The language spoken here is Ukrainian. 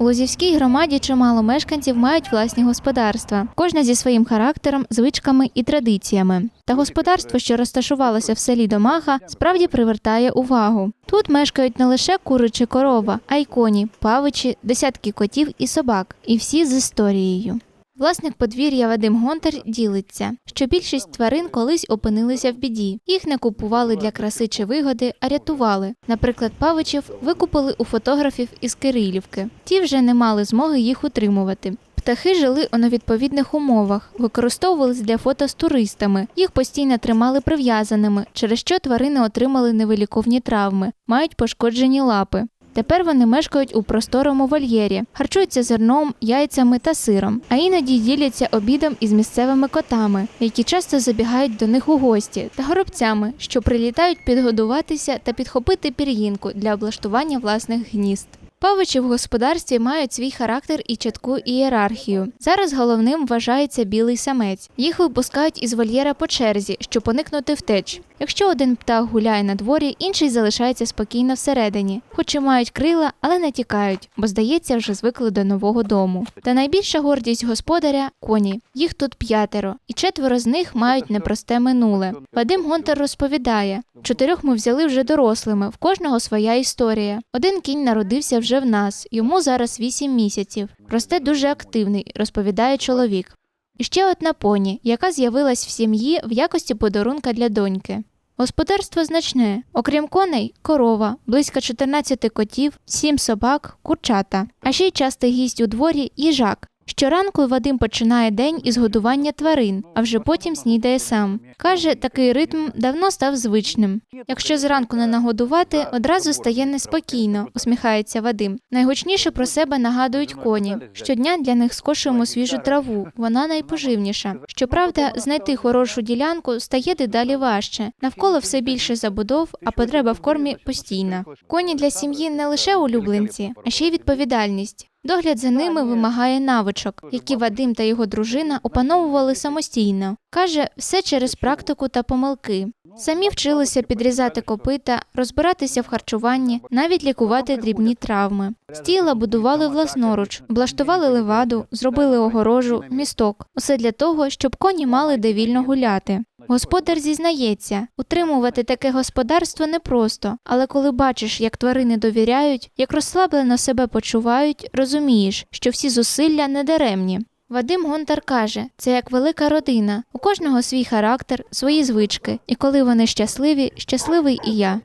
У Лозівській громаді чимало мешканців мають власні господарства, кожна зі своїм характером, звичками і традиціями. Та господарство, що розташувалося в селі Домаха, справді привертає увагу. Тут мешкають не лише кури чи корова, а й коні, павичі, десятки котів і собак, і всі з історією. Власник подвір'я Вадим Гонтар ділиться, що більшість тварин колись опинилися в біді. Їх не купували для краси чи вигоди, а рятували. Наприклад, павичів викупили у фотографів із Кирилівки. Ті вже не мали змоги їх утримувати. Птахи жили у невідповідних умовах, використовувались для фото з туристами. Їх постійно тримали прив'язаними, через що тварини отримали невиліковні травми, мають пошкоджені лапи. Тепер вони мешкають у просторому вольєрі, харчуються зерном, яйцями та сиром, а іноді діляться обідом із місцевими котами, які часто забігають до них у гості, та горобцями, що прилітають підгодуватися та підхопити пір'їнку для облаштування власних гнізд. Павичі в господарстві мають свій характер і чітку ієрархію. Зараз головним вважається білий самець. Їх випускають із вольєра по черзі, щоб уникнути втеч. Якщо один птах гуляє на дворі, інший залишається спокійно всередині, хоч і мають крила, але не тікають, бо здається, вже звикли до нового дому. Та найбільша гордість господаря коні. Їх тут п'ятеро, і четверо з них мають непросте минуле. Вадим Гонтар розповідає: чотирьох ми взяли вже дорослими, в кожного своя історія. Один кінь народився вже в нас, йому зараз вісім місяців. Росте дуже активний, розповідає чоловік. І ще одна поні, яка з'явилась в сім'ї в якості подарунка для доньки. Господарство значне. Окрім коней, корова, близько 14 котів, 7 собак, курчата. А ще й частий гість у дворі їжак. Щоранку Вадим починає день із годування тварин, а вже потім снідає сам. Каже, такий ритм давно став звичним. Якщо зранку не нагодувати, одразу стає неспокійно, усміхається Вадим. Найгучніше про себе нагадують коні. Щодня для них скошуємо свіжу траву, вона найпоживніша. Щоправда, знайти хорошу ділянку стає дедалі важче. Навколо все більше забудов, а потреба в кормі постійна. Коні для сім'ї не лише улюбленці, а ще й відповідальність. Догляд за ними вимагає навичок, які Вадим та його дружина опановували самостійно. Каже, все через практику та помилки. Самі вчилися підрізати копита, розбиратися в харчуванні, навіть лікувати дрібні травми. Стіла будували власноруч, облаштували леваду, зробили огорожу, місток. Усе для того, щоб коні мали де вільно гуляти. Господар зізнається, утримувати таке господарство непросто, але коли бачиш, як тварини довіряють, як розслаблено себе почувають, розумієш, що всі зусилля недаремні. Вадим Гонтар каже, це як велика родина. У кожного свій характер, свої звички, і коли вони щасливі, щасливий і я.